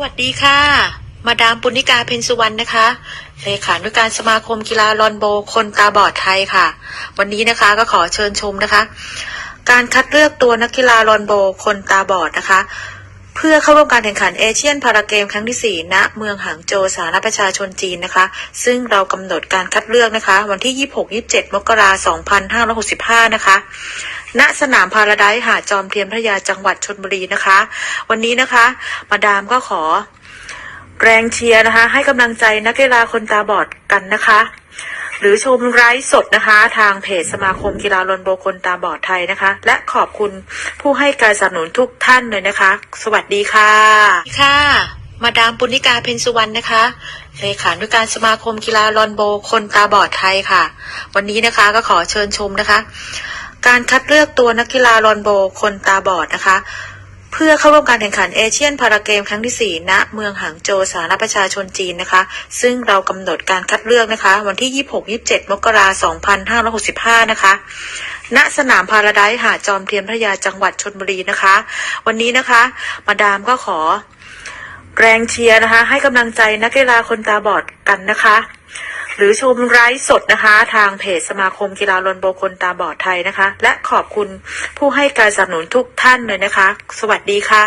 สวัสดีค่ะ มาดามปุณิกาเพ็ญสุวรรณนะคะเลขานุการสมาคมกีฬาลอนโบคนตาบอดไทยค่ะ วันนี้นะคะก็ขอเชิญชมนะคะ การคัดเลือกตัวนักกีฬาลอนโบคนตาบอดนะคะ เพื่อเข้าร่วมการแข่งขันเอเชียนพาราเกมครั้งที่ 4 ณ เมืองหางโจวสาธารณประชาชนจีนนะคะ ซึ่งเรากำหนดการคัดเลือกนะคะ วันที่ 26-27 มกราคม 2565 นะคะ ณสนามพาราไดซ์หาดจอมเทียนพระยาจังหวัดชนบุรีนะคะ วันนี้นะคะ มาดามก็ขอแรงเชียร์นะคะ ให้กำลังใจนักกีฬาคนตาบอดกันนะคะ หรือชมไลฟ์สดนะคะ ทางเพจสมาคมกีฬาลอนโบคนตาบอดไทยนะคะ และขอบคุณผู้ให้การสนับสนุนทุกท่านเลยนะคะ สวัสดีค่ะค่ะ มาดามปุณิกาเพ็ญสุวรรณนะคะเลขานุการสมาคมกีฬาลอนโบคนตาบอดไทยค่ะ วันนี้นะคะก็ขอเชิญชมนะคะ การคัดเลือกตัวนักกีฬาลอนโบคนตาบอดนะคะ เพื่อเข้าร่วมการแข่งขันเอเชียนพาราเกมครั้งที่ 4 ณ เมืองหางโจวสาธารณประชาชนจีนนะคะ ซึ่งเรากำหนดการคัดเลือกนะคะ วันที่ 26-27 มกราคม 2565 นะคะณสนามพาราไดซ์หาดจอมเทียนพระยาจังหวัดชนบุรีนะคะ วันนี้นะคะ มาดามก็ขอ แรงเชียร์นะคะ ให้กำลังใจนักกีฬาคนตาบอดกันนะคะ หรือชมไลฟ์สดนะคะ ทางเพจสมาคมกีฬาลอนโบคนตาบอดไทยนะคะ และขอบคุณผู้ให้การสนับสนุนทุกท่านเลยนะคะ สวัสดีค่ะ